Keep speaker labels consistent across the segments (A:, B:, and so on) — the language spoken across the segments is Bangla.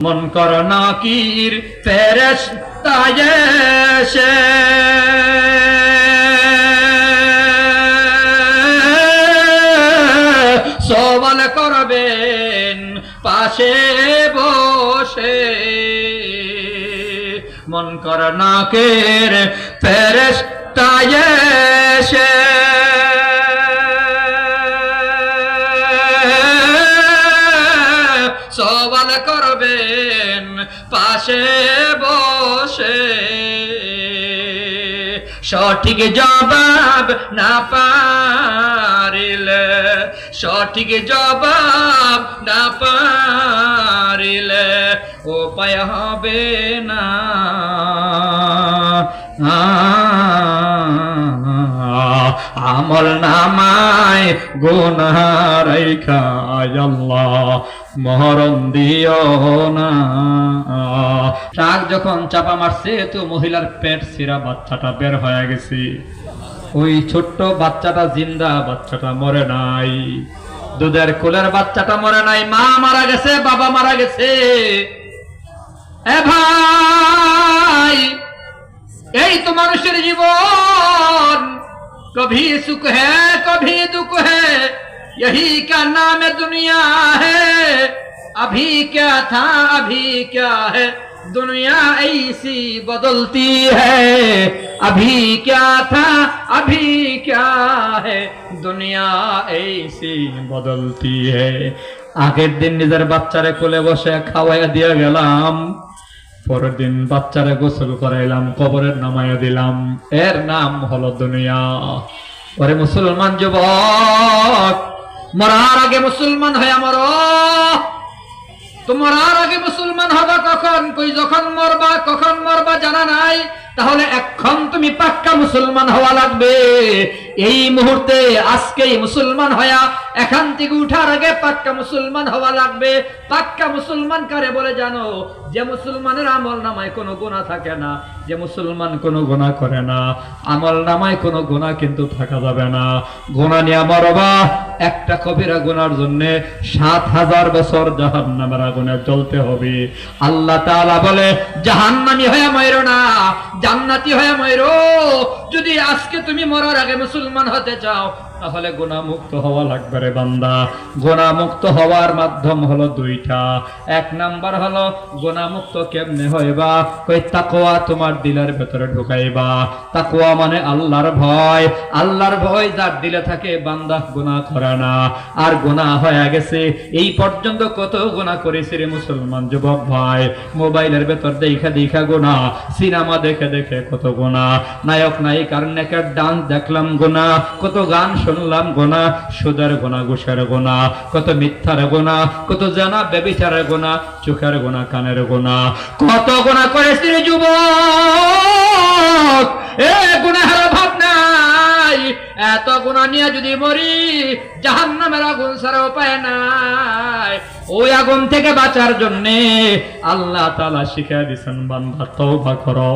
A: মন কর নাকির ফেরেস তায়েশে সওয়াল করবেন পাশে বসে। মন কর নাকের ফেরেস তায়েশে সঠিক জবাব না পারিলে সঠিক জবাব না পারিলে উপায় হবে না। আমল নামায় আল্লাহ, মহরম দিও না। ট্রাক যখন চাপা মারছে, তো মহিলার পেট সিরা বাচ্চাটা বের হয়ে গেছে। ওই ছোট্ট বাচ্চাটা জিন্দা, বাচ্চাটা মরে নাই। দুধের কোলের বাচ্চাটা মরে নাই, মা মারা গেছে, বাবা মারা গেছে। এ ভাই, এই তো মানুষের জীবন कभी सुख है कभी दुख है यही का नाम है दुनिया है अभी क्या था अभी क्या है दुनिया ऐसी बदलती है अभी क्या था अभी क्या है दुनिया ऐसी बदलती है আগের দিন নিজের বাচ্চারে কোলে বসে খাওয়াইয়া দিয়ে গেলাম পরের দিন বাচ্চারা গোসল করাইলাম, কবরের নামাইয়া দিলাম। এর নাম হলো দুনিয়া। পরে মুসলমান যুবক, মরার আগে মুসলমান হয়ে আমার তোমার আর আগে মুসলমান হবা কখন? কই যখন মরবা, কখন মরবা জানা নাই? তাহলে এখন তুমি পাক্কা মুসলমান হওয়া লাগবে। এই মুহূর্তে আজকেই মুসলমান হয়া এখান থেকে উঠার আগে পাক্কা মুসলমান হওয়া লাগবে। পাক্কা মুসলমান কারে বলে জানো? যে মুসলমানের আমল নামায় কোনো গুণা থাকে না, যে মুসলমান কোনো গুণা করে না। আমল নামায় কোনো গুণা কিন্তু থাকা যাবে না। গুণা নিয়ে মরবা একটা কবিরা গুনার জন্য সাত হাজার বছর জাহান নামের আগুনে জ্বলতে হবে। আল্লাহ তাআলা বলে, জাহান্নামি হয়ে ময়রো না। জান্নাতি হয়ে ময়রো যদি আজকে তুমি মরার আগে মুসলমান হতে চাও তাহলে গুণামুক্ত হওয়া লাগবে রে বান্দা। গুণামুক্ত হওয়ার মাধ্যম হলো দুইটা। এক নাম্বার হলো, গুণামুক্ত কেমনে হইবা? কই তাকওয়া তোমার দিলের ভেতরে ঢুকাইবা। তাকওয়া মানে আল্লাহর ভয়। আল্লাহর ভয় যার দিলে থাকে, বান্দা গুনাহ করে না। আর গোনা হয়ে গেছে। এই পর্যন্ত কত গুনাহ করেছে রে মুসলমান যুবক ভাই। মোবাইলের ভেতর দেখা দেখা গুনাহ, সিনেমা দেখে দেখে কত গোনা নায়ক, নায়িকার নেকের ডান্স দেখলাম গোনা কত গান শুনলাম গোনা সুদার গোনা ঘুষের গোনা কত মিথ্যার গোনা কত জানা বেবিচারের গোনা চোখের গোনা কানের গোনা কত গোনা করেছি যুব এত গুণা নিয়ে যদি মরি জাহান্ন মেলা আগুন ছাড়া উপায় নাই। ওই আগুন থেকে বাঁচার জন্য আল্লাহ তালা শিখা দিছেন বান্দা, তওবা করো।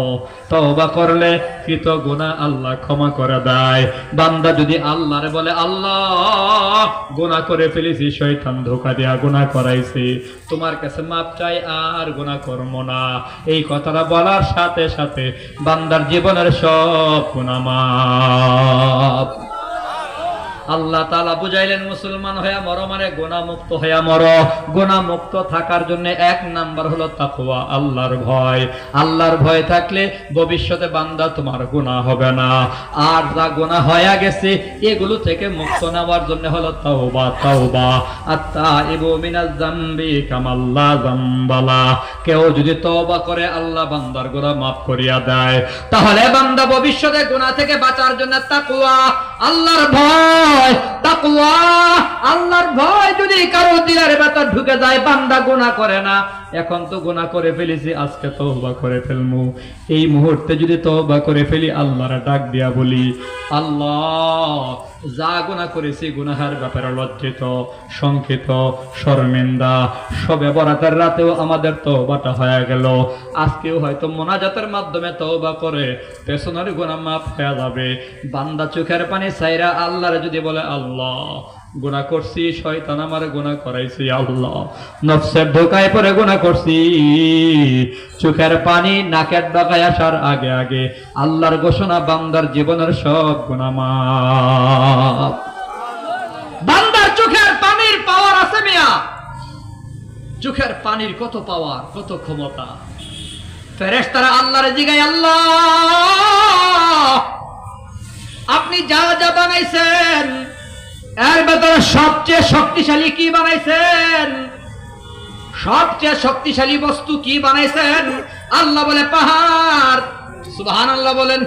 A: তওবা করলে কৃত গুণা আল্লাহ ক্ষমা করে দেয়। বান্দা যদি আল্লাহরে বলে, আল্লাহ গুণা করে ফেলেছি, শয়তান ধোকা দিয়া গুণা করাইছি। তোমার কাছে মাপ চাই, আর গুণা করব না। এই কথাটা বলার সাথে সাথে বান্দার জীবনের সব গুণা মাপ আল্লাহ তালা বুঝাইলেন, মুসলমান হইয়া মর মানে গোনামুক্ত হইয়া মর। গোনামুক্ত থাকার জন্য এক নাম্বার হলো তাকুয়া আল্লাহর ভয়। আল্লাহর ভয় থাকলে ভবিষ্যতে বান্দা তোমার গুনাহ হবে না। আর যা গুনাহ হয়ে গেছে, এগুলো থেকে মুক্ত নেওয়ার জন্য হলো তাওবা তাওবা। আত্তা ইবু মিনাজ জামবি কামাল্লা জামবালা। কেউ যদি তওবা করে, আল্লাহ বান্দার গুনাহ মাফ করিয়া দেয়। তাহলে বান্দা ভবিষ্যতে গুনাহ থেকে বাঁচার জন্য তাকুয়া আল্লাহর ভয়, তাকওয়া। আল্লাহর ভয় যদি কারও দিলের ভেতর ঢুকে যায়, বান্দা গুনাহ করে না। এখন তো গুনাহ করে ফেলেছি, আজকে তওবা করে ফেলমু। এই মুহূর্তে যদি তওবা করে ফেলি, আল্লাহর ডাক দিয়া বলি, আল্লাহ যা করেছি, গুনাহার ব্যাপারে লজ্জিত, শঙ্কিত, শর্মিন্দা, সবে বরাতের রাতেও আমাদের তওবাটা হয়ে গেল। আজকেও হয়তো মোনাজাতের মাধ্যমে তওবা করে পেছনের গুনাহ মাফ হয়ে যাবে। বান্দা চোখের পানি সাইরা আল্লাহরে যদি বলে, আল্লাহ গুণা করছি, শয়তান আমার গুণা করাইছি আল্লাহ। নফসের ঢোকায় পরে গুণা করছি। চোখের পানি নাকের ডগায় আসার আগে আগে আল্লাহর ঘোষণা, বান্দার জীবনের সব গুণা মাফ। বান্দার চোখের পানির পাওয়ার আছে মিয়া। চোখের পানির কত পাওয়ার কত ক্ষমতা। ফেরেশতারা আল্লাহর জিগায়, আল্লাহ, আপনি যা যা বানাইছেন এর ভেতরে সবচেয়ে শক্তিশালী কি বানাইছেন? সবচেয়ে শক্তিশালী বস্তু কি বানাইছেন? আল্লাহ বলে পাহাড়। সুবহান আল্লাহ বলেন।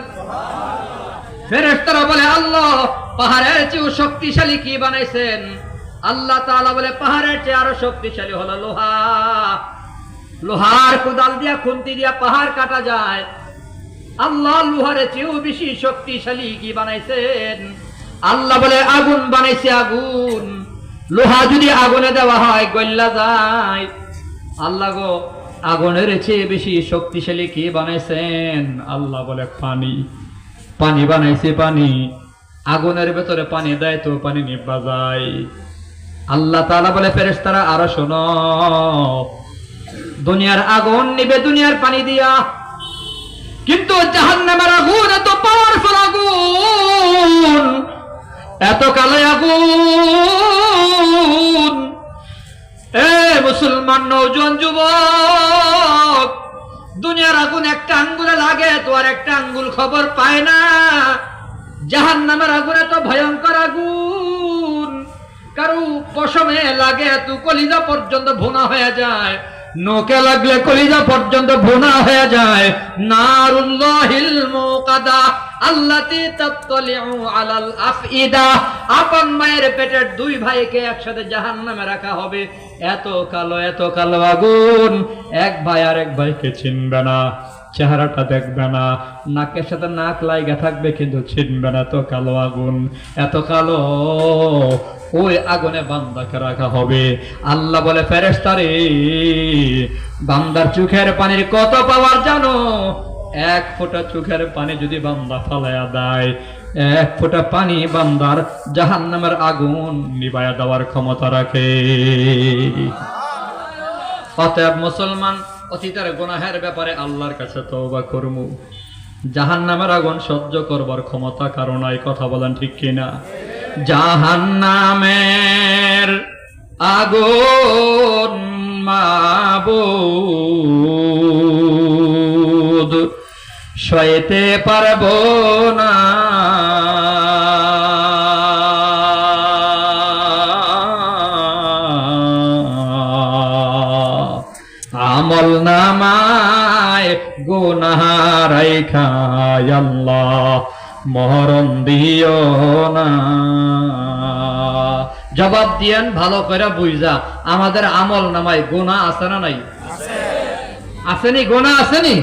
A: ফেরেশতারা বলে, আল্লাহ, পাহাড়ের চেয়েও শক্তিশালী কি বানাইছেন? আল্লাহ তাআলা বলে, পাহাড়ের চেয়ে আরও শক্তিশালী হলো লোহা। লোহার কোদাল দিয়া, খুন্তি দিয়া পাহাড় কাটা যায়। আল্লাহ লোহারে চেয়েও বেশি শক্তিশালী কি বানাইছেন? আল্লাহ বলে, আগুন বানাইছে আগুন। লোহা যদি আগুনে দেওয়া হয় গল্লা যায়। আল্লাহ গো, আগুনের চেয়ে বেশি শক্তিশালী কি বানাইছেন? আল্লাহ বলে, পানি। পানি বানাইছে পানি। আগুনের ভেতরে পানি দেয় তো পানি নিবা যায় আল্লাহ তাআলা বলে, ফেরেশতারা, আরও শোনো। দুনিয়ার আগুন নিবে দুনিয়ার পানি দিয়া। কিন্তু জাহান্নামের আগুন এত পাওয়ারফুল আগুন। এত কালো আগুন। এ মুসলমান নৌজন যুবক, দুনিয়ার আগুন একটা আঙ্গুলে লাগে, তো আর একটা আঙ্গুল খবর পায় না। জাহান নামের আগুন এত ভয়ঙ্কর আগুন। কারু পশমে লাগে তু কলিজা পর্যন্ত ভুনা হয়ে যায়। নোকে লাগলে কলিজা পর্যন্ত ভোনা হয়ে যায়। নারুল্লাহিল মুকাদা, আল্লাতি তাতলিউ আলাল আফইদা। আপন মায়ের পেটের দুই ভাইকে একসাথে জাহান্নামে রাখা হবে। এত কালো এত কালো আগুন, এক ভাই আর এক ভাইকে চিনবে না। চেহারাটা দেখবে না। নাকের সাথে নাক লাইগা থাকবে কিন্তু চিনবে না। এত কালো আগুন, এত কালো ওই আগুনে বান্দাকে রাখা হবে। আল্লাহ বলে ফেরেস্তারে বান্দার চোখের পানির কত পাওয়ার জানো? এক ফোঁটা চোখের পানি যদি বান্দা ফালাইয়া দেয়, এক ফোঁটা পানি বান্দার জাহান্নামের আগুন নিবায়া দেওয়ার ক্ষমতা রাখে। অতএব মুসলমান অতীতের গুনাহের ব্যাপারে আল্লাহর কাছে তওবা করমু। জাহান নামের আগুন সহ্য করবার ক্ষমতা কারণ এই কথা বলেন ঠিক কিনা? জাহান নামের আগুন মাবুদ, সইতে পারব না। নামায় গুনাহারাই খায় আল্লাহ মহরম দিও না। জবাব দিয়েন ভালো করে বুঝা আমাদের আমল নামায় গুনাহ আছে না নাই? আসেনি গোনা আসেনি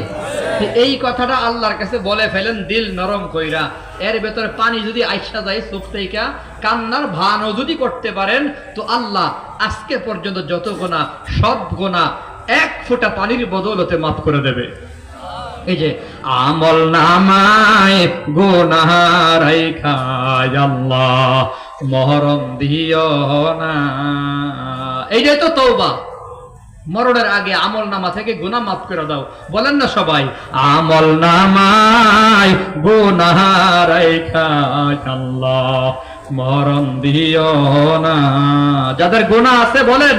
A: এই কথাটা আল্লাহর কাছে বলে ফেলেন দিল নরম কইরা। এর ভেতরে পানি যদি আইসা যায় চোখ থেকে কান্নার ভানও যদি করতে পারেন তো আল্লাহ আজকে পর্যন্ত যত গোনা সব গোনা এক ফোঁটা পানির বদলতে মাফ করে দেবে। এই যে আমল নামায় গুনাহারাই খায় আল্লাহ, মহরম দিও না। এইটাই তো তৌবা মরণের আগে আমল নামা থেকে গুনাহ মাফ করে দাও। বলেন না সবাই, আমল নামায় গুনাহারাই খায় আল্লাহ। মরণ দিও না। যাদের গুনাহ আছে বলেন,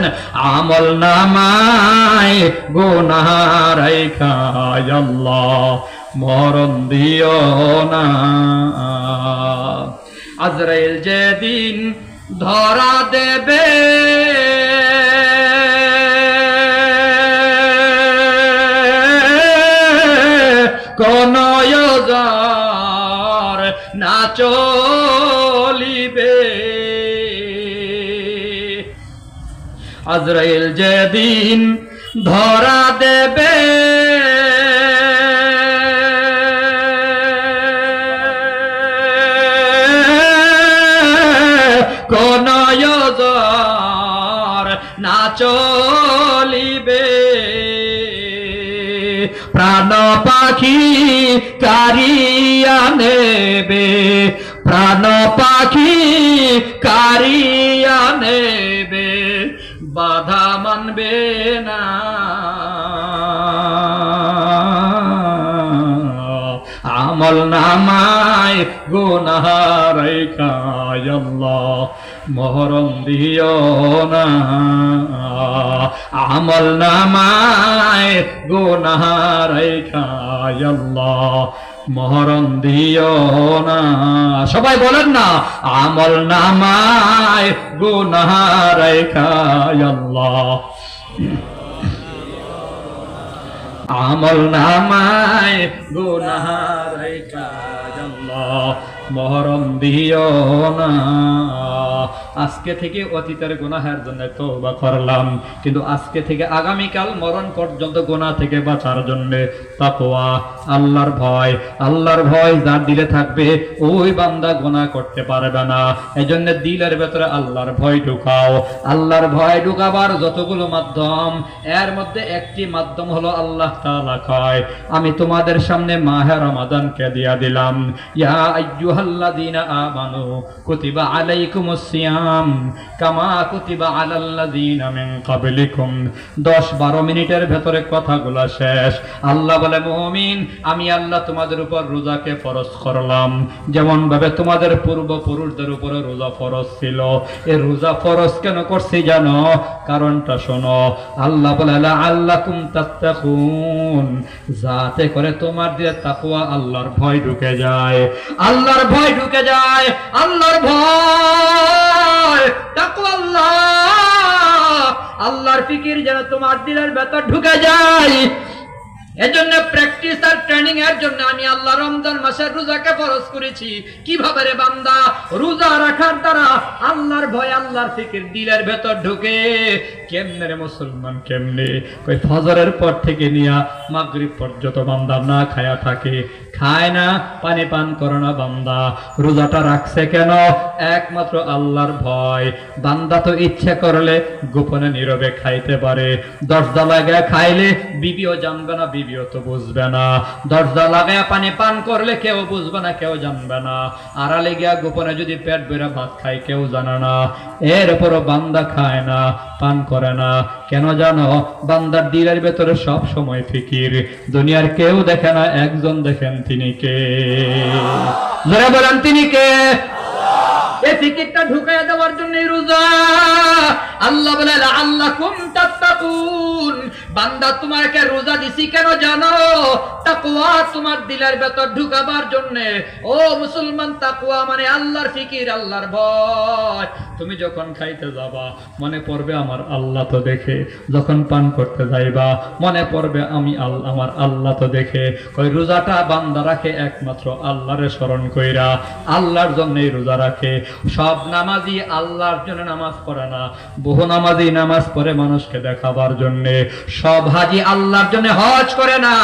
A: আমল নামায় গুনাহারাই খায় আল্লাহ, মরণ দিও না। আজরাইল যেদিন ধরা দেবে, কোন য়জার আজরাইল যেদিন ধরা দেবে। কোন না চলিবে। প্রাণ পাখি কারিয়া নেবে। প্রাণ পাখি কারিয়া নেবে। বাধা মানবে না। আমল নামায় গুনাহারাই খায় মহরম দিও না। আমল নামায় গুনাহারাই খায় আল্লাহ মহরম দিও না। সবাই বলেন না, আমল নামায় গুনাহারাই আমল নামায় গুনাহার মহরম দিও না। আজকে থেকে অতীতের গুনাহের জন্য তওবা করলাম। কিন্তু আজকে থেকে আগামীকাল মরণ পর্যন্ত গুনাহ থেকে বাঁচার জন্য তাকওয়া, আল্লাহর ভয় আল্লাহর ভয় যার দিলে থাকবে, ওই বান্দা গুনাহ করতে পারবে না। এজন্য দিলের ভেতরে আল্লাহর ভয় ঢুকাও। আল্লাহর ভয় ঢুকাবার যতগুলো মাধ্যম, এর মধ্যে একটি মাধ্যম হলো আল্লাহ তাআলা কয়, আমি তোমাদের সামনে মাহে রমাদানকে দিয়া দিলাম। ইয়া আইয়ুহাল্লাযীনা আমানু, কুতিবা আলাইকুমুস সিয়াম কামা কুতিবা আলাল্লাযীনা মিন ক্বাবলিকুম। 10 12 মিনিটের ভেতরে কথাগুলো শেষ। আল্লাহ বলে, মুমিন, আমি আল্লাহ তোমাদের উপর রোজাকে ফরজ করলাম। যেমন ভাবে তোমাদের পূর্বপুরুষদের রোজা ফরজ ছিল। রোজা ফরজ কেন করছি জানো? কারণটা শোনো। আল্লাহ বলে তাত্তাকুন। যাতে করে তোমার দিয়ে তাকওয়া আল্লাহর ভয় ঢুকে যায়। আল্লাহর ভয় ঢুকে যায়। আল্লাহর ভয়। আল্লাহর ফিকির যেন তোমার দিলের ভেতর ঢুকে যায়। এজন্য প্র্যাকটিস আর ট্রেনিং এর জন্য আমি আল্লাহ রমজান মাসের রোজাকে ফরজ করেছি। কীভাবে রে বান্দা? রোজা রাখার দ্বারা আল্লাহর ভয়, আল্লাহর ফিকির দিলের ভেতর ঢুকে। কেমনে রে মুসলমান, কেমনে? ওই ফজরের পর থেকে নিয়া মাগরিব পর্যন্ত বান্দা না খায়া থাকে। খায় না, পানি পান করে না বান্দা। রোজাটা রাখছে কেন? একমাত্র আল্লাহর ভয়। বান্দা তো ইচ্ছে করলে গোপনে নীরবে খাইতে পারে। দরজা লাগায় খাইলে বিবিও জানবে না, বিবিও তো বুঝবে না। দরজা লাগায় পানি পান করলে কেউ বুঝবে না, কেউ জানবে না। আড়ালে গিয়া গোপনে যদি পেট বেড়ে ভাত খায়, কেউ জানে না। এর উপরও বান্দা খায় না, পান করে না। কেন জানো? বান্দার দিলের ভেতরে সব সময় ফিকির। দুনিয়ার কেউ দেখে না, একজন দেখেন তিনি কে? যারা বলেন তিনি কে? এই টিকিটটা ঢুকাইয়া দেওয়ার জন্য রোজা। আল্লাহ বলে আল্লাহ কুম তাত্তাকুন। বান্দা তোমাকে রোজা দিছি কেন জানো? তাকওয়া তোমার দিলের ভেতর ঢুকাবার জন্য। ও মুসলমান, তাকওয়া মানে আল্লাহর ফিকির, আল্লাহর ভয়। তুমি যখন খাইতে যাবা, মনে পড়বে আমার আল্লাহ তো দেখে। যখন পান করতে যাইবা, মনে পড়বে আমি আল্লাহ আমার আল্লাহ তো দেখে। ওই রোজাটা বান্দা রাখে একমাত্র আল্লাহরে স্মরণ কইরা। আল্লাহর জন্যই রোজা রাখে। সব নামাজি আল্লাহর জন্য নামাজ পড়ে না। বহু নামাজি নামাজ পড়ে মানুষকে দেখাবার জন্য। সব হাজি আল্লাহর জন্য হজ করে না।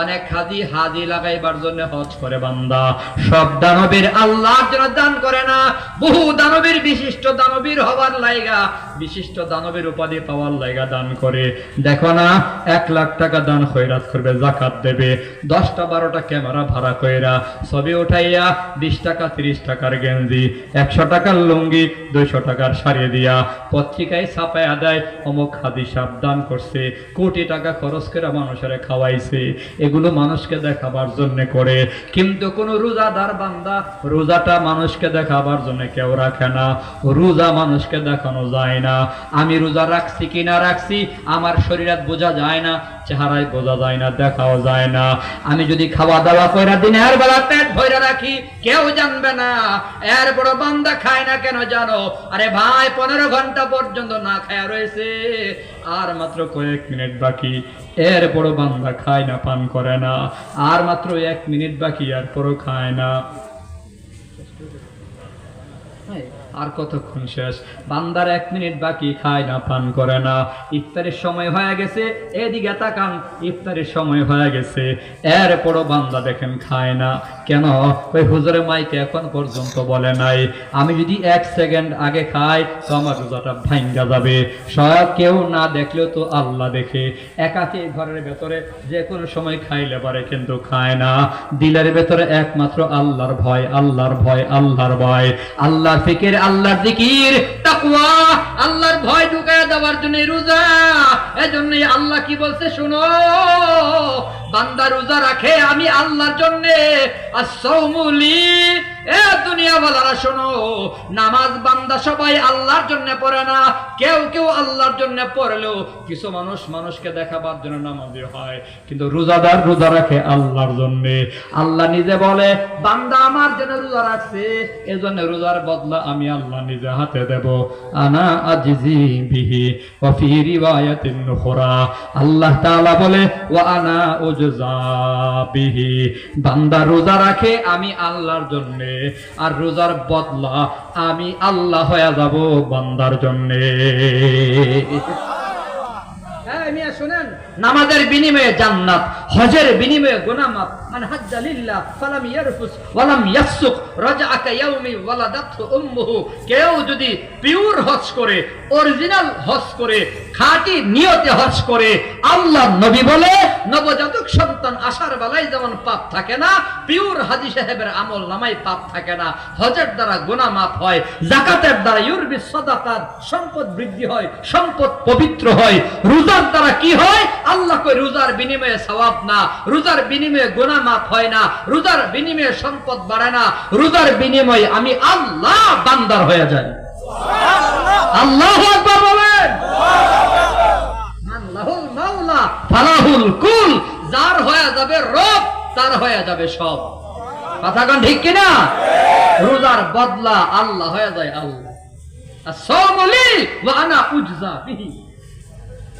A: অনেক হাজি হাজি লাগাইবার জন্য হজ করে বান্দা। সব দানবীর আল্লাহর জন্য দান করে না। বহু দানবীর, বিশিষ্ট দানবীর হবার লাইগা বিশিষ্ট দানবীর উপাধি পাওয়ার লাইগা দান করে। দেখো না, এক লাখ টাকা দান খয়রাত করবে, জাকাত দেবে। দশটা, বারোটা ক্যামেরা ভাড়া কইরা ছবি উঠাইয়া বিশ টাকা, তিরিশ টাকার গেঞ্জি, একশো টাকার লুঙ্গি, দুইশো টাকার শাড়ি দিয়া পত্রিকায় ছাপায় দেয় অমুক হাদি সাবধান করছে, কোটি টাকা খরচ করে মানুষের খাওয়াইছে। এগুলো মানুষকে দেখাবার জন্য করে। কিন্তু কোন রোজাদার বান্দা রোজাটা মানুষকে দেখাবার জন্য কেউ রাখে না। রোজা মানুষকে দেখানো যায় না। আমি রোজা রাখছি কিনা রাখছি, আমার শরীরে বোঝা যায় না, চেহারায় বোঝা যায় না, দেখাও যায় না। আমি যদি খাওয়া দাওয়া কইরা দিনের বেলা পেট ভরে রাখি, কেউ জানবে না। এর বড় বান্দা খায় না কেন জানো? আরে ভাই, পনেরো ঘণ্টা পর্যন্ত না খায়া রয়েছে। আর মাত্র কয়েক মিনিট বাকি, এর বড় বান্দা খায় না, পান করে না। আর মাত্র এক মিনিট বাকি আর পরও খায় না। আর কতক্ষণ শেষ? বান্দার এক মিনিট বাকি, খায় না, পান করে না। ইফতারের সময় হয়ে গেছে, এদিকে তাকান, ইফতারের সময় হয়ে গেছে। এরপরও বান্দা দেখেন খায় না। কেন? ওই হুজুরে মাইকে এখন পর্যন্ত বলে নাই। আমি যদি এক সেকেন্ড আগে খাই, তো আমার রোজাটা ভাঙ্গা যাবে। সব কেউ না দেখলেও তো আল্লাহ দেখে। একাকে ঘরের ভেতরে যে কোনো সময় খাইলে পারে, কিন্তু খায় না। দিলের ভেতরে একমাত্র আল্লাহর ভয় আল্লাহর ভয় আল্লাহর ভয়। আল্লাহর ফিকির, আল্লাহর তাকওয়া, আল্লাহর ভয় ঢুকায় দেওয়ার জন্য রোজা। এজন্যই আল্লাহ কি বলছে, শুনো বান্দা রোজা রাখে আমি আল্লাহর আর আসৌমুলি রোজাদার রোজা রাখে আল্লাহর জন্য। আল্লাহ নিজে বলে, বান্দা আমার জন্য রোজা রাখছে, এজন্য রোজার বদলা আমি আল্লাহ নিজে হাতে দেব। আনা আজিজি বিহি ওয়া ফি রিওয়ায়াতিন আল্লাহ তাআলা বলে, ওয়া আনা উজজা বিহি। বান্দা রোজা রাখে আমি আল্লাহর জন্য। আর রোজার বদলা আমি আল্লাহ হয়ে যাব বন্দার জন্য। নামাজের বিনিময়ে জান্নাত, হজের বিনিময়ে গুনামাত মান হাজ্জা লিল্লাহ, ফালাম ইয়ারফুস, ওয়ালাম ইয়াফসুক, রাজাআকা ইয়াউমি ওয়ালাদাতহু উম্মুহু। কেউ যদি পিওর হজ করে, অরিজিনাল হজ করে, খাঁটি নিয়তে হজ করে, আল্লাহ নবী বলে, নবজাতক সন্তান আসার বেলায় যেমন পাপ থাকে না, পিওর হাজি সাহেবের আমল নামাই পাপ থাকে না। হজের দ্বারা গুনাহ মাফ হয় জাকাতের দ্বারা ইউরবি সদাকাত সম্পদ বৃদ্ধি হয়, সম্পদ পবিত্র হয়। রোজার দ্বারা কি হয়? আল্লাহ কই রোজার বিনিময়ে সওয়াব না, রোজার বিনিময়ে গুনাহ মাফ হয় না, রোজার বিনিময়ে সম্পদ বাড়ে না, রোজার বিনিময়ে আমি আল্লাহ বান্দার হয়ে যাই। আল্লাহ আকবার বলেন। মাওলা, ফালাহুল কুল, যার হয়ে যাবে রব, তার হয়ে যাবে সব। কথা কোন ঠিক কিনা? রোজার বদলা আল্লাহ হয়ে যায় আল্লাহ। আনা উজজা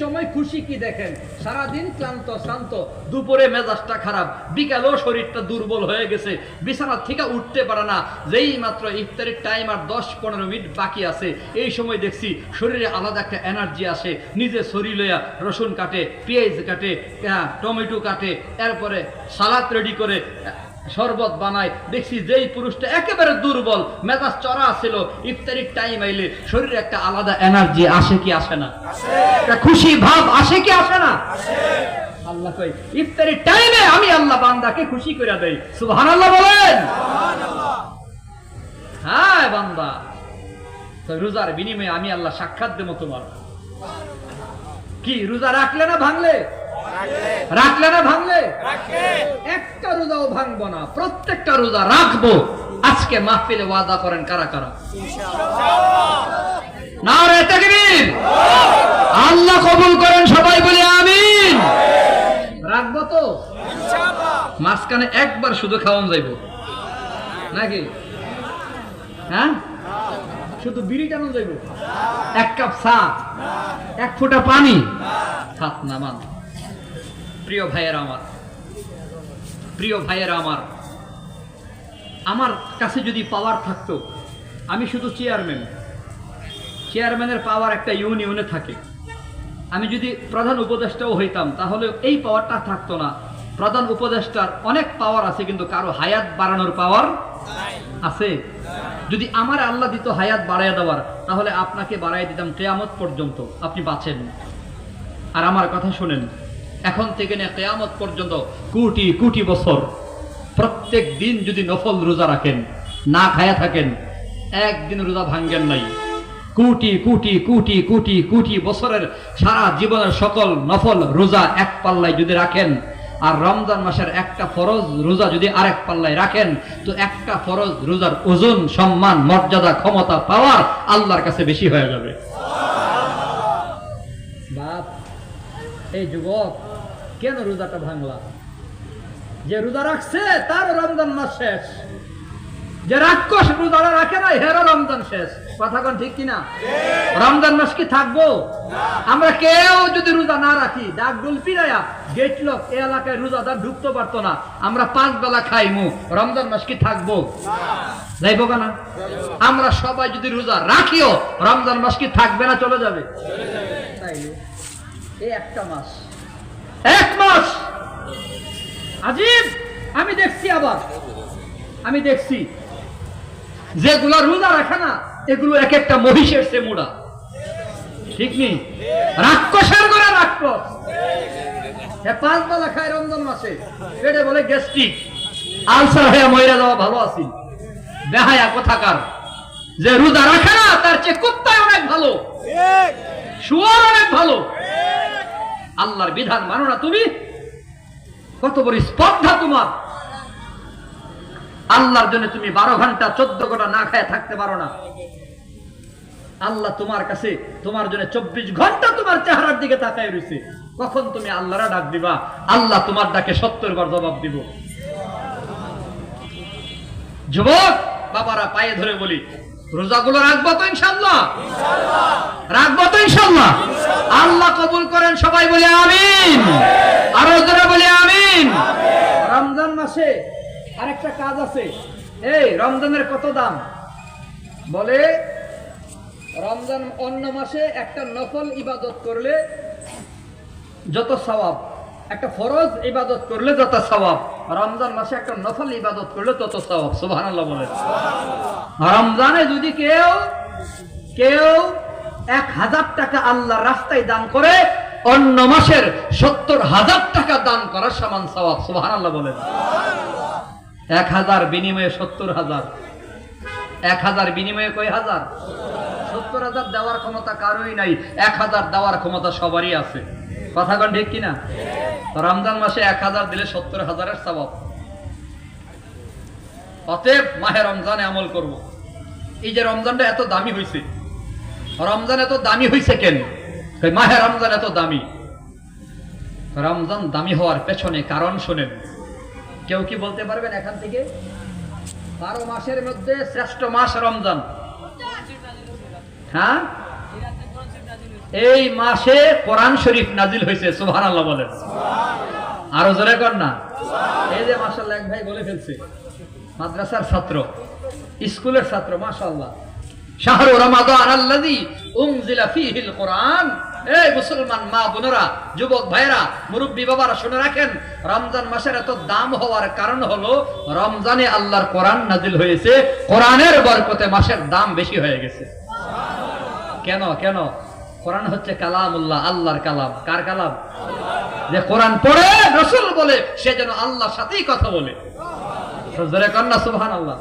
A: সময় খুশি কি দেখেন? সারাদিন ক্লান্ত, শান্ত, দুপুরে মেজাজটা খারাপ, বিকালেও শরীরটা দুর্বল হয়ে গেছে, বিছানা থেকে উঠতে পারে না, যেই মাত্র ইফতারির টাইম আর দশ পনেরো মিনিট বাকি আছে, এই সময় দেখছি শরীরে আলাদা একটা এনার্জি আসে, নিজে শরীর লইয়া রসুন কাটে, পেঁয়াজ কাটে টমেটো কাটে, এরপরে সালাদ রেডি করে শরবত বানায়। দেখছি যেই পুরুষটা একেবারে দুর্বল মেজাজ চড়া ছিল ইফতারির টাইম আইলে শরীরে একটা আলাদা এনার্জি আসে কি আসে না? একটা খুশি ভাব আসে কি আসে না? আল্লাহ কই ইফতারির টাইমে আমি আল্লাহ বান্দাকে খুশি করে দেই। সুবহানাল্লাহ বলেন। হ্যাঁ বান্দা। তো রোজার বিনিময়ে আমি আল্লাহ সাক্ষাৎ দেবো তোমার। কি রোজা রাখলে না ভাঙলে? রাখলে। না ভাঙলে? একটা রোজাও ভাঙবো না প্রত্যেকটা রোজা রাখব। আজকে মাহফিলে ওয়াদা করেন কারা কারা? না রে তাকবীর। আল্লাহ কবুল করেন সবাই বলে আমিন। রাখব তো? মাঝখানে একবার শুধু খাওয়ান যাইব। নাকি? হ্যাঁ? শুধু বিড়ি টানো যাইব? এক কাপ চা এক ফোঁটা পানি। হাত নামান প্রিয় ভাইয়ের আমার প্রিয় ভাইয়েরা আমার আমার কাছে যদি পাওয়ার থাকতো, আমি শুধু চেয়ারম্যান চেয়ারম্যানের পাওয়ার একটা ইউনিয়নে থাকে। আমি যদি প্রধান উপদেষ্টাও হইতাম, তাহলে এই পাওয়ারটা থাকতো না। প্রধান উপদেষ্টার অনেক পাওয়ার আছে, কিন্তু কারও হায়াত বাড়ানোর পাওয়ার আছে। যদি আমার আল্লাহ দিত হায়াত বাড়াইয়া দেওয়ার, তাহলে আপনাকে বাড়াই দিতাম কেয়ামত পর্যন্ত। আপনি বাঁচেন। আর আমার কথা শুনেন। এখন থেকে নিয়ে কেয়ামত পর্যন্ত কোটি কোটি বছর প্রত্যেক দিন যদি নফল রোজা রাখেন, না খায়া থাকেন, একদিন রোজা ভাঙ্গেন নাই। কোটি কোটি কোটি কোটি কোটি বছরের সারা জীবনের সকল নফল রোজা এক পাল্লায় যদি রাখেন, আর রমজান মাসের একটা ফরজ রোজা যদি আরেক পাল্লায় রাখেন, তো একটা ফরজ রোজার ওজন, সম্মান, মর্যাদা, ক্ষমতা পাওয়ার আল্লাহর কাছে বেশি হয়ে যাবে। বাপ, এই যুবক কেন রোজাটা ভাঙলা যে রোজা রাখছে, তার রমজান মাস শেষ। যে রাক্ষস রোজারা রাখে না হেরো রমজান শেষ। কথা কোন ঠিক কিনা? রমজান মাস কি থাকব? আমরা কেউ যদি রোজা না রাখি, ডাক ডুল পিরাইয়া গেট লক এই এলাকায় রোজাদার ঢুকতে পারতো না। আমরা পাঁচ বেলা খাই খাইমু, রমজান মাস কি থাকব? যাইব না আমরা সবাই যদি রোজা রাখিও, রমজান মাস কি থাকবে না চলে যাবে? এই একটা মাস এক মাস। আজিব আমি দেখছি আবার। আমি দেখছি। যেগুলো রোজা রাখে না এগুলো এক একটা মহিষের সে মোড়া ঠিক নেই রাক্ষসের করে রাক্ষস। হ্যাঁ পাঁচ বেলা খায় রমজান মাসে। পেটে বলে গ্যাস্ট্রিক। আলসার হয়ে মহিলা যাওয়া ভালো আছি। বেহায়া কোথাকার? যে রোজা রাখে না তার চেয়ে কুত্তায় অনেক ভালো। শুয়ার অনেক ভালো। আল্লাহর বিধান মানো না তুমি? কত বড় স্পর্ধা তোমার। আল্লাহর জন্য তুমি বারো ঘণ্টা, চোদ্দ ঘণ্টা না খায় থাকতে পারো না। আল্লাহ তোমার কাছে, তোমার জন্য চব্বিশ ঘণ্টা তোমার চেহারার দিকে তাকায় রয়েছে। কখন তুমি আল্লাহরা ডাক দিবা? আল্লাহ তোমার ডাকে সত্তর বার জবাব দিব। যুবক, বাবারা পায়ে ধরে বলি রোজাগুলো রাখব তো ইনশাল্লাহ রাখব তো ইনশাল্লাহ আল্লাহ কবুল করেন, সবাই বলে আমিন। আরও জোরে বলে আমিন। রমজান মাসে আরেকটা কাজ আছে। এই, রমজানের কত দাম? বলে, রমজান অন্য মাসে একটা নফল ইবাদত করলে যত সওয়াব একটা ফরজ ইবাদত করলে যত সওয়াব রমজান মাসে একটা নফল ইবাদত করলে তত সুবহানাল্লাহ বলে রমজানে যদি কেউ কেউ এক হাজার টাকা আল্লাহ রাস্তায় দান করে অন্য মাসের সত্তর হাজার টাকা দান করার সমান সওয়াব সুবহানাল্লাহ বলেন। এক হাজার বিনিময়ে সত্তর হাজার। এক হাজার বিনিময়ে কয় হাজার? সত্তর হাজার দেওয়ার ক্ষমতা কারোই নাই এক হাজার দেওয়ার ক্ষমতা সবারই আছে। কথা কন ঠিক কিনা? রমজান মাসে এক হাজার দিলে সত্তর হাজারের স্বভাব অতএব মাহে রমজানে আমল করব। এই যে রমজানটা এত দামি হয়েছে রমজান এত দামি হয়েছে কেন? মাহে রমজান এত দামি। রমজান দামি হওয়ার পেছনে কারণ শোনেন। কেউ কি বলতে পারবেন এখান থেকে? বারো মাসের মধ্যে শ্রেষ্ঠ মাস রমজান। হ্যাঁ? এই মাসে কোরআন শরীফ নাজিল হয়েছে সুহান আল্লাহ বলেন আরও জোরে কর না। এই যে মাসাল্লাহ এক ভাই বলে ফেলছে মাদ্রাসার ছাত্র স্কুলের ছাত্র মাশাল্লাহ শাহরু রমাদান আল্লাযী উনজিলা ফীহিল কোরআন। এই মুসলমান মা বোনেরা যুবক ভাইরা মুরব্বী বাবারা শুনে রাখেন রমজান মাসের এত দাম হওয়ার কারণ হলো রমজানে আল্লাহর কোরআন নাজিল হয়েছে কোরআনের বরকতে মাসের দাম বেশি হয়ে গেছে। কেন কেন? কোরআন হচ্ছে কালামুল্লাহ আল্লাহর কালাম। কার কালাম? যে কোরআন পড়ে রসুল বলে সে যেন আল্লাহর সাথেই কথা বলে। কন্যা আল্লাহ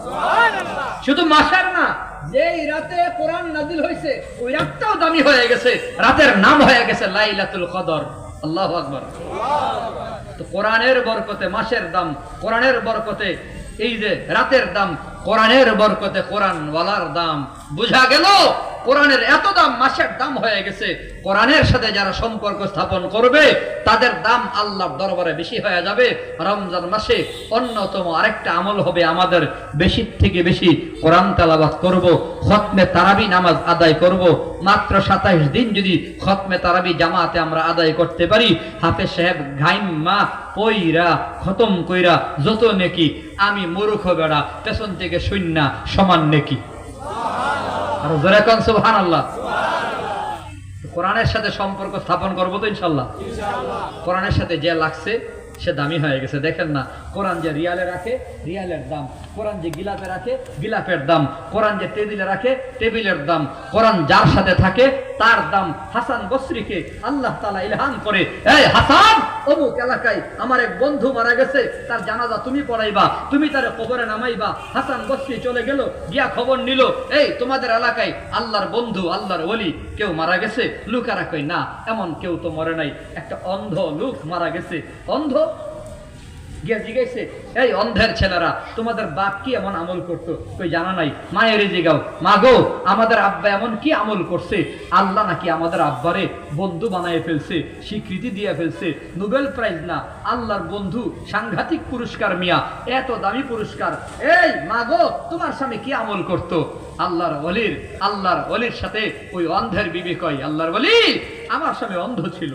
A: শুধু মাসের না যেই রাতে কোরআন নাজিল হয়েছে ওই রাতটাও দামি হয়ে গেছে। রাতের নাম হয়ে গেছে লাইলাতুল কদর। আল্লাহ আকবার। তো কোরআনের বরকতে মাসের দাম কোরআনের বরকতে এই যে রাতের দাম কোরআনের বরকতে কোরআন ওয়ালার দাম বুঝা গেল? কোরআনের এত দাম, মাসের দাম হয়ে গেছে। কোরআনের সাথে যারা সম্পর্ক স্থাপন করবে, তাদের দাম আল্লাহর দরবারে বেশি হয়ে যাবে। রমজান মাসে অন্যতম আরেকটা আমল হবে আমাদের বেশি থেকে বেশি কোরআন তেলাবাত করব, খতমে তারাবি নামাজ আদায় করব। মাত্র সাতাইশ দিন যদি খতমে তারাবি জামাতে আমরা আদায় করতে পারি, হাফেজ সাহেব ঘাইম মা পইরা, খতম কইরা, যত নেকি, আমি মূর্খ বেড়া, পেছন থেকে শূন্য, সমান নেকি। আর জোরে কন সুবহান আল্লাহ কোরআনের সাথে সম্পর্ক স্থাপন করব তো ইনশাল্লাহ। কোরআনের সাথে যে লাগছে, সে দামি হয়ে গেছে, দেখেন না। কোরআন যে রিয়ালে রাখে, রিয়ালের দাম। কোরআন যে গিলাপে রাখে, গিলাপের দাম। কোরআন যে টেবিলে রাখে, টেবিলের দাম। কোরআন যার সাথে থাকে, তার দাম হাসান বসরিকে আল্লাহ তালা ইলহাম করে, এই হাসান অমুক এলাকায় আমার এক বন্ধু মারা গেছে, তার জানাজা তুমি পড়াইবা, তুমি তার কবরে নামাইবা। হাসান বস্তি চলে গেল, গিয়া খবর নিল, এই, তোমাদের এলাকায় আল্লাহর বন্ধু, আল্লাহর ওলি, কেউ মারা গেছে? লুকারা কই না, এমন কেউ তো মরে নাই। একটা অন্ধ লোক মারা গেছে। অন্ধ গিয়া জিজ্ঞাসে, এই অন্ধের ছেলেরা, তোমাদের বাপ কি এমন আমল করতো? কই, জানা নাই। মায়ের জিগাও। মা গো আমাদের আব্বা এমন কি আমল করছে? আল্লাহ নাকি আমাদের আব্বারে বন্ধু বানায় ফেলছে, স্বীকৃতি দিয়ে ফেলছে। নোবেল প্রাইজ না, আল্লাহর বন্ধু, সাংঘাতিক পুরস্কার মিয়া, এত দামি পুরস্কার। এই মা গো তোমার স্বামী কি আমল করতো? আল্লাহর অলির আল্লাহর অলির সাথে ওই অন্ধের বিবি কয়, আল্লাহর বলি আমার স্বামী অন্ধ ছিল।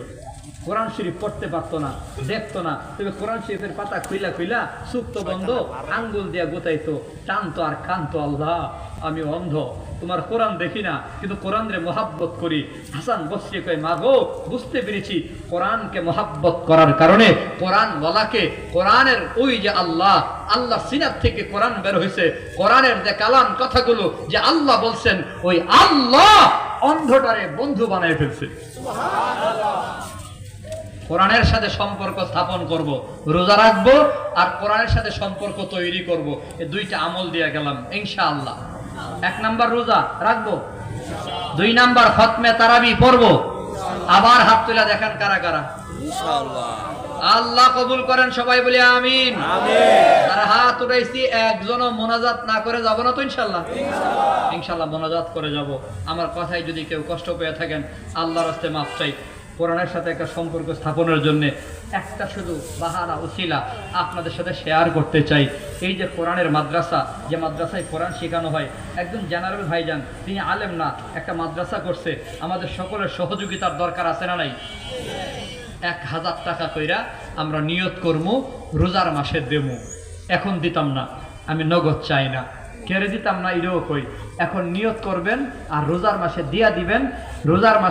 A: কোরআন শরীফ পড়তে পারতো না দেখতো না। তবে কোরআন শরীফের পাতা খুইলা খুইলা সুপ্ত বন্ধ আঙ্গুল দিয়া গোতাইতো। টানতো আর কানতো আল্লাহ আমি অন্ধ। তোমার কোরআন দেখি না কিন্তু কোরআন রে মোহাব্বত করি। হাসান বসিয়ে কয় মা গো বুঝতে পেরেছি কোরআনকে মোহাব্বত করার কারণে কোরআন বলাকে কোরআনের ওই যে আল্লাহ আল্লাহ সিনার থেকে কোরআন বের হয়েছে কোরআনের যে কালাম কথাগুলো যে আল্লাহ বলছেন ওই আল্লাহ অন্ধটারে বন্ধু বানায় ফেলছে। কোরআনের সাথে সম্পর্ক স্থাপন করব রোজা রাখব আর কোরআনের সাথে সম্পর্ক তৈরি করব। এই দুইটা আমল দিয়ে গেলাম ইনশাআল্লাহ। এক নাম্বার রোজা রাখব দুই নাম্বার খতমে তারাবি পড়ব আবার হাত তুলে দেখেন কারা কারা। আল্লাহ কবুল করেন সবাই বলে আমিন। আর হাত উঠাইছি একজনও মোনাজাত না করে যাব না তো ইনশাল্লাহ ইনশাল্লাহ মোনাজাত করে যাব। আমার কথায় যদি কেউ কষ্ট পেয়ে থাকেন আল্লাহর রাস্তে মাফ চাই। কোরআনের সাথে একটা সম্পর্ক স্থাপনের জন্য একটা শুধু বাহানা উসিলা আপনাদের সাথে শেয়ার করতে চাই। এই যে কোরআনের মাদ্রাসা, যে মাদ্রাসায় কোরআন শেখানো হয়, একজন জেনারেল ভাইজান, তিনি আলেম না, একটা মাদ্রাসা করছে, আমাদের সকলের সহযোগিতার দরকার আছে না নাই? এক হাজার টাকা কইরা আমরা নিয়ত করব রোজার মাসে দেবো এখন দিতাম না, আমি নগদ চাই না। কেড়ে দিতাম না, এটাও কই। এখন নিয়ত করবেন আর রোজার মাসে দিয়া দিবেন, রোজার মাসে